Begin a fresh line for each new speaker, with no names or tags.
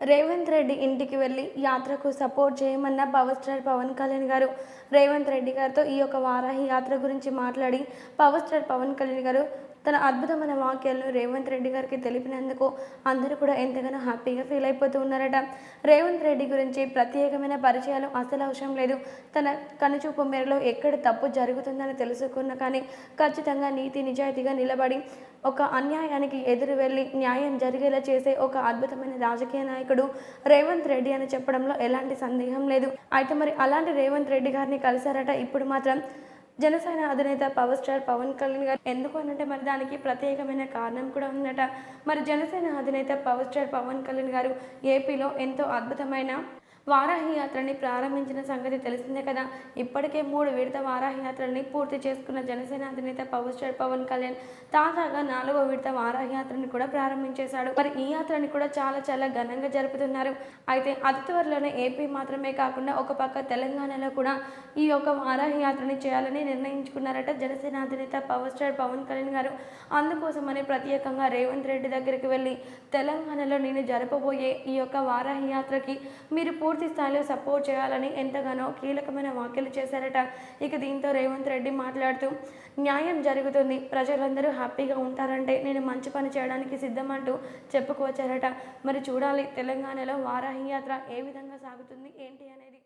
రేవంత్ రెడ్డి ఇంటికి వెళ్ళి యాత్రకు సపోర్ట్ చేయమన్న పవర్ స్టార్ పవన్ కళ్యాణ్ గారు. రేవంత్ రెడ్డి గారితో ఈ యొక్క వారాహి యాత్ర గురించి మాట్లాడి పవర్ స్టార్ పవన్ కళ్యాణ్ గారు తన అద్భుతమైన వాక్యాలను రేవంత్ రెడ్డి గారికి తెలిపినందుకు అందరూ కూడా ఎంతగానో హ్యాపీగా ఫీల్ అయిపోతూ ఉన్నారట. రేవంత్ రెడ్డి గురించి ప్రత్యేకమైన పరిచయాలు అసలు అవసరం లేదు. తన కనుచూపు మేరలో ఎక్కడ తప్పు జరుగుతుందని తెలుసుకున్న కానీ ఖచ్చితంగా నీతి నిజాయితీగా నిలబడి ఒక అన్యాయానికి ఎదురు వెళ్ళి న్యాయం జరిగేలా చేసే ఒక అద్భుతమైన రాజకీయ నాయకుడు రేవంత్ రెడ్డి అని చెప్పడంలో ఎలాంటి సందేహం లేదు. అయితే మరి అలాంటి రేవంత్ రెడ్డి గారిని కలిశారట ఇప్పుడు మాత్రం జనసేన అధినేత పవర్ స్టార్ పవన్ కళ్యాణ్ గారు. ఎందుకు అనంటే మరి దానికి ప్రత్యేకమైన కారణం కూడా ఉందట. మరి జనసేన అధినేత పవర్ స్టార్ పవన్ కళ్యాణ్ గారు ఏపీలో ఎంతో అద్భుతమైన వారాహి యాత్రని ప్రారంభించిన సంగతి తెలిసిందే కదా. ఇప్పటికే మూడు విడత వారాహి యాత్రని పూర్తి చేసుకున్న జనసేన అధినేత పవర్ స్టార్ పవన్ కళ్యాణ్ తాజాగా నాలుగో విడత వారాహి యాత్రని కూడా ప్రారంభించేశాడు. మరి ఈ యాత్రని కూడా చాలా చాలా ఘనంగా జరుపుతున్నారు. అయితే అతి త్వరలోనే ఏపీ మాత్రమే కాకుండా ఒక పక్క తెలంగాణలో కూడా ఈ యొక్క వారాహి యాత్రని చేయాలని నిర్ణయించుకున్నారట జనసేన అధినేత పవర్ స్టార్ పవన్ కళ్యాణ్ గారు. అందుకోసమని ప్రత్యేకంగా రేవంత్ రెడ్డి దగ్గరికి వెళ్ళి తెలంగాణలో నేను జరపబోయే ఈ యొక్క వారాహి యాత్రకి మీరు పూర్తి స్థాయిలో సపోర్ట్ చేయాలని ఎంతగానో కీలకమైన వ్యాఖ్యలు చేశారట. ఇక దీంతో రేవంత్ రెడ్డి మాట్లాడుతూ న్యాయం జరుగుతుంది. ప్రజలందరూ హ్యాపీగా ఉంటారంటే నేను మంచి పని చేయడానికి సిద్ధమంటూ చెప్పుకొచ్చారట మరి చూడాలి తెలంగాణలో వారాహి యాత్ర ఏ విధంగా సాగుతుంది ఏంటి అనేది.